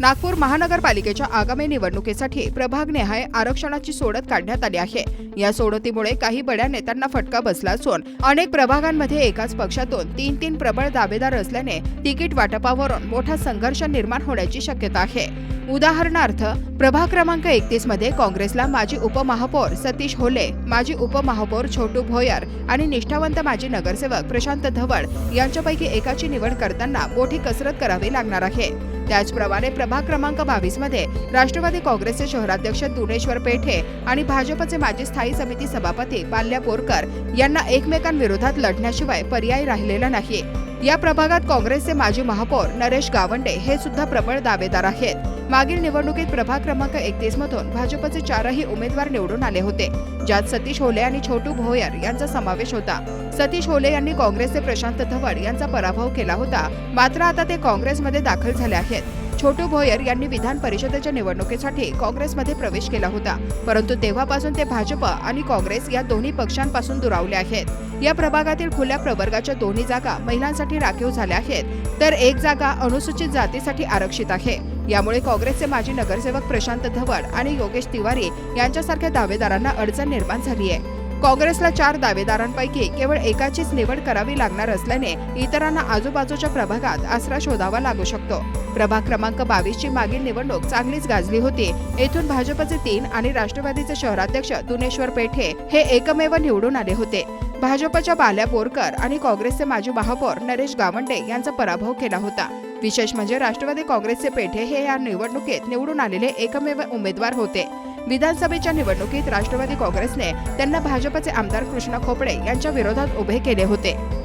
नागपूर महानगरपालिकेच्या आगामी निवडणुकीसाठी प्रभागनिहाय आरक्षणाची सोडत काढण्यात आली आहे. या सोडतीमुळे काही बड्या नेत्यांना फटका बसला असून अनेक प्रभागांमध्ये एकाच पक्षातून तीन तीन प्रबळ दावेदार असल्याने तिकीट वाटपावरून मोठा संघर्ष निर्माण होण्याची शक्यता आहे. उदाहरणार्थ प्रभाग क्रमांक एकतीसमध्ये काँग्रेसला माजी उपमहापौर सतीश होले माजी उपमहापौर छोटू भोयर आणि निष्ठावंत माजी नगरसेवक प्रशांत धवड यांच्यापैकी एकाची निवड करताना मोठी कसरत करावी लागणार आहे. त्याचप्रमाणे प्रभाग क्रमांक बावीसमध्ये राष्ट्रवादी काँग्रेसचे शहराध्यक्ष दुनेश्वर पेठे आणि भाजपचे माजी स्थायी समिती सभापती बाल्या बोरकर यांना एकमेकांविरोधात लढण्याशिवाय पर्याय राहिलेला नाही. या प्रभागात काँग्रेसचे माजी महापौर नरेश गावंडे हे सुद्धा प्रबळ दावेदार आहेत. मागील निवडणुकीत प्रभाग क्रमांक एकतीस मधून भाजपचे चारही उमेदवार निवडून आले होते ज्यात सतीश होले आणि छोटू भोयर यांचा समावेश होता. सतीश होले यांनी काँग्रेसचे प्रशांत धवड यांचा पराभव केला होता मात्र आता ते काँग्रेसमध्ये दाखल झाले आहेत. छोटू भोयर यांनी विधान परिषदेच्या निवडणुकीसाठी काँग्रेसमध्ये प्रवेश केला होता. परंतु तेव्हापासून ते भाजप आणि काँग्रेस या दोन्ही पक्षांपासून दुरावले आहेत. या प्रभागातील खुल्या प्रवर्गाच्या दोन्ही जागा महिलांसाठी राखीव झाल्या आहेत. तर एक जागा अनुसूचित जातीसाठी आरक्षित आहे. यामुळे काँग्रेसचे माजी नगरसेवक प्रशांत धवड आणि योगेश तिवारी यांच्यासारख्या दावेदारांना अडचण निर्माण झाली आहे. काँग्रेसला चार दावेदारांपैकी केवळ एकाचीच निवड करावी लागणार असल्याने इतरांना आजूबाजूच्या प्रभागात आसरा शोधावा लागू शकतो. प्रभाग क्रमांक बावीसची मागील निवडणूक चांगलीच गाजली होती. येथून भाजपचे तीन आणि राष्ट्रवादीचे शहराध्यक्ष दुनेश्वर पेठे हे एकमेव निवडून आले होते. भाजपच्या बाल्या बोरकर आणि काँग्रेसचे माजी महापौर नरेश गावंडे यांचा पराभव केला होता. विशेष म्हणजे राष्ट्रवादी काँग्रेसचे पेठे हे या निवडणुकीत निवडून आलेले एकमेव उमेदवार होते. विधानसभेच्या निवडणुकीत राष्ट्रवादी काँग्रेसने त्यांना भाजपचे आमदार कृष्णा खोपडे यांच्या विरोधात उभे केले होते.